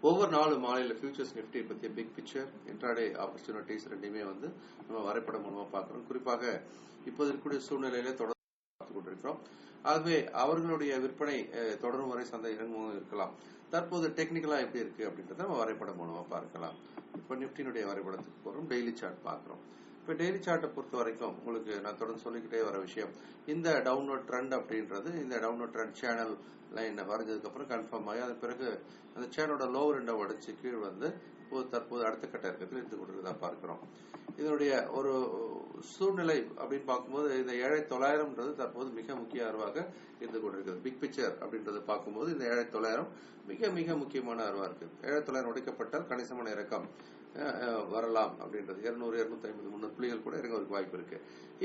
ஒவ்வொரு நாளும் மாலையில ஃபியூச்சர்ஸ் நிஃப்டி பத்திய பிக் பிக்சர் இன்ட்ராடே ஆப்பர்ச்சுனிட்டிஸ் ரெண்டுமே வந்து நம்ம வரைபடம் மூலமா பார்க்குறோம். குறிப்பாக இப்போது இருக்கக்கூடிய சூழ்நிலையில தொடர்ந்து பார்த்துக் கொண்டிருக்கிறோம். ஆகவே அவர்களுடைய விற்பனை தொடரும் வரை சந்தை இறங்கும் இருக்கலாம். தற்போது டெக்னிக்கலா எப்படி இருக்கு அப்படின்றத நம்ம வரைபடம் மூலமா பார்க்கலாம். இப்போ நிப்டினுடைய வரைபடத்துக்கு போறோம். டெய்லி சார்ட் பார்க்குறோம். இப்போ டெய்லி சார்ட்டை பொறுத்த வரைக்கும் உங்களுக்கு நான் தொடர்ந்து சொல்லிக்கிட்டே வர விஷயம் இந்த டவுன்லோட் ட்ரெண்ட் அப்படின்றது இந்த டவுன்லோட் ட்ரெண்ட் சேனல் லைன் வரைஞ்சதுக்கு அப்புறம் கன்ஃபார்ம் ஆகி அது பிறகு அந்த சேனலோட லோவர் ரெண்டை உடச்சு கீழ் வந்து இப்போது தற்போது அடுத்த கட்ட இறக்கத்தில் இருந்து கொண்டிருக்கிறதா பார்க்கிறோம். இதனுடைய ஒரு சூழ்நிலை அப்படின்னு பார்க்கும்போது இந்த ஏழை தொள்ளாயிரம்ன்றது தற்போது மிக முக்கிய அருவாக இருந்து கொண்டிருக்கிறது. பிக் பிக்சர் அப்படின்றது பார்க்கும்போது இந்த ஏழை தொள்ளாயிரம் மிக மிக முக்கியமான அருவா இருக்கு. ஏழை தொள்ளாயிரம் உடைக்கப்பட்டால் கணிசமான இறக்கம் வரலாம் அப்படின்றது. இருநூறு இருநூத்தி ஐம்பது முன்னூறு புள்ளிகள் கூட இறங்குவதற்கு வாய்ப்பு இருக்கு.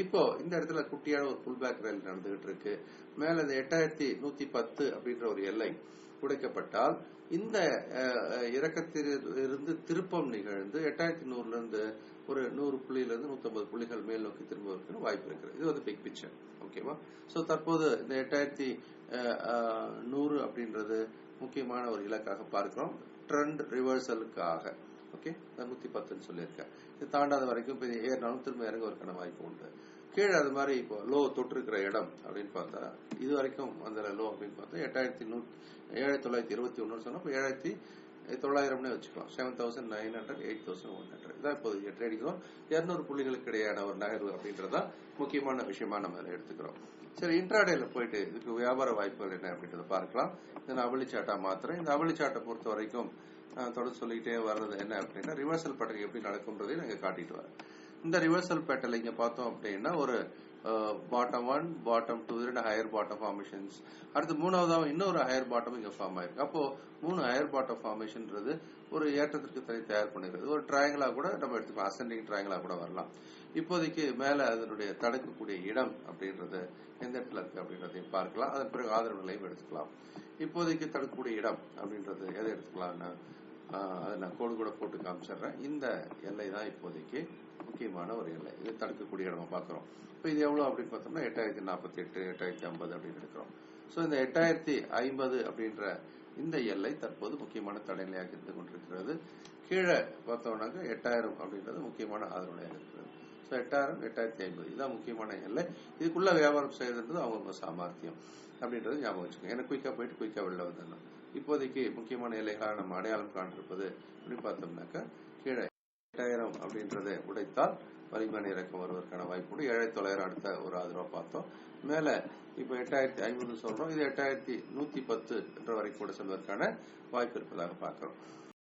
இப்போ இந்த இடத்துல குட்டியான ஒரு புல் பேக் ரயில் நடந்துகிட்டு இருக்கு. மேல இந்த எட்டாயிரத்தி நூத்தி பத்து அப்படின்ற ஒரு எல்லை உடைக்கப்பட்டால் இந்த இறக்கத்திலிருந்து திருப்பம் நிகழ்ந்து எட்டாயிரத்தி நூறுல இருந்து ஒரு நூறு புள்ளியில இருந்து நூத்தம்பது புள்ளிகள் மேல் நோக்கி திரும்புவதற்கு வாய்ப்பு இருக்கிறது. இது வந்து பிக் பிக்சர் ஓகேவா சோ தற்போது இந்த எட்டாயிரத்தி நூறு அப்படின்றது முக்கியமான ஒரு இலக்காக பார்க்கிறோம். ட்ரெண்ட் ரிவர்சலுக்காக ஓகே நூத்தி பத்துன்னு சொல்லியிருக்கேன் இது தாண்டாத வரைக்கும் பெரிய ஏறினாலும் திரும்ப இறங்குவதற்கான வாய்ப்பு உண்டு. கீழே அது மாதிரி இப்போ லோ தொட்டிருக்கிற இடம் அப்படின்னு பார்த்தா இது வரைக்கும் அந்த லோ அப்படின்னு பார்த்தா எட்டாயிரத்தி நூ ஏழாயிரத்தி தொள்ளாயிரத்தி இருபத்தி ஒன்னு சொன்னா இப்போ ஏழாயிரத்தி தொள்ளாயிரம்னே வச்சுக்கலாம். Seven thousand nine hundred eight thousand one hundred இதான் இப்போது ட்ரேடிங்கிறோம் இரநூறு புள்ளிகளுக்கு இடையான ஒரு நகர்வு அப்படின்றதா முக்கியமான விஷயமா நம்ம அதில் எடுத்துக்கிறோம். சரி இன்ட்ராடேல போயிட்டு இதுக்கு வியாபார வாய்ப்புகள் என்ன அப்படின்றத பார்க்கலாம். இந்த நான் அவளி மாத்திரம். இந்த அவளிச்சாட்டை பொறுத்த வரைக்கும் தொடர்ந்து சொல்லிக்கிட்டே வர்றது என்ன அப்படின்னா ரிவர்சல் பேட்டர்ன் எப்படி நடக்கும்ன்றதையும் நாங்கள் காட்டிட்டு வரேன். இந்த ரிவர்சல் பேட்டர்ல இங்க பார்த்தோம் அப்படின்னா ஒரு பாட்டம் ஒன் பாட்டம் டூ ரெண்டு ஹையர் பாட்டம் ஃபார்மேஷன்ஸ் அடுத்து மூணாவதாக இன்னொரு ஹையர் பாட்டம் இங்க ஃபார்ம் ஆயிருக்கு. அப்போ மூணு ஹையர் பாட்டம் ஃபார்மேஷன்ன்றது ஒரு ஏற்றத்திற்கு தனி தயார் பண்ணிருக்கிறது ஒரு ட்ரையாங்கிளா கூட நம்ம எடுத்துக்கலாம். அசெண்டிங் ட்ரையாங்கிளா கூட வரலாம். இப்போதைக்கு மேல அதனுடைய தடுக்கக்கூடிய இடம் அப்படின்றது எந்த இடத்துல இருக்கு அப்படின்றதையும் பார்க்கலாம். அதன் பிறகு ஆதரவு நிலையும் எடுத்துக்கலாம். இப்போதைக்கு தடுக்கக்கூடிய இடம் அப்படின்றது எதை எடுத்துக்கலாம்னா அதை நான் கோடு கூட போட்டு காமிச்சிடுறேன். இந்த எல்லை தான் இப்போதைக்கு முக்கியமான ஒரு எல்லை. இது தடுக்கக்கூடிய இடமா பார்க்குறோம். இப்போ இது எவ்வளோ அப்படின்னு பார்த்தோம்னா எட்டாயிரத்தி நாற்பத்தி எட்டு எட்டாயிரத்தி ஐம்பது அப்படின்னு எடுக்கிறோம். ஸோ இந்த எட்டாயிரத்தி ஐம்பது அப்படின்ற இந்த எல்லை தற்போது முக்கியமான தடைநிலையாக இருந்து கொண்டிருக்கிறது. கீழே பார்த்தோம்னாக்க எட்டாயிரம் அப்படின்றது முக்கியமான ஆதரவு இருக்கிறது. ஸோ எட்டாயிரம் எட்டாயிரத்தி ஐம்பது. இதுதான் முக்கியமான எல்லை. இதுக்குள்ள வியாபாரம் செய்யறதுன்றது அவங்கவுங்க சாமர்த்தியம் அப்படின்றது ஞாபகம் வச்சுக்கோங்க. எனக்கு குயிக்காக போயிட்டு குயிக்காக வெளில வந்துடணும். இப்போதைக்கு முக்கியமான எல்லைகளாக நம்ம அடையாளம் காண்டிருப்பது அப்படின்னு பார்த்தோம்னாக்கா கீழே எட்டாயிரம் அப்படின்றத உடைத்தால் வலிமான இறக்கம் வருவதற்கான வாய்ப்பு உண்டு. ஏழாயிரத்தி தொள்ளாயிரம் அடுத்த ஒரு ஆதரவா பார்த்தோம். மேல இப்போ எட்டாயிரத்தி ஐம்பது சொல்றோம். இது எட்டாயிரத்தி நூத்தி பத்து என்ற வரைக்கும் கூட செல்வதற்கான வாய்ப்பு இருப்பதாக பார்க்கிறோம்.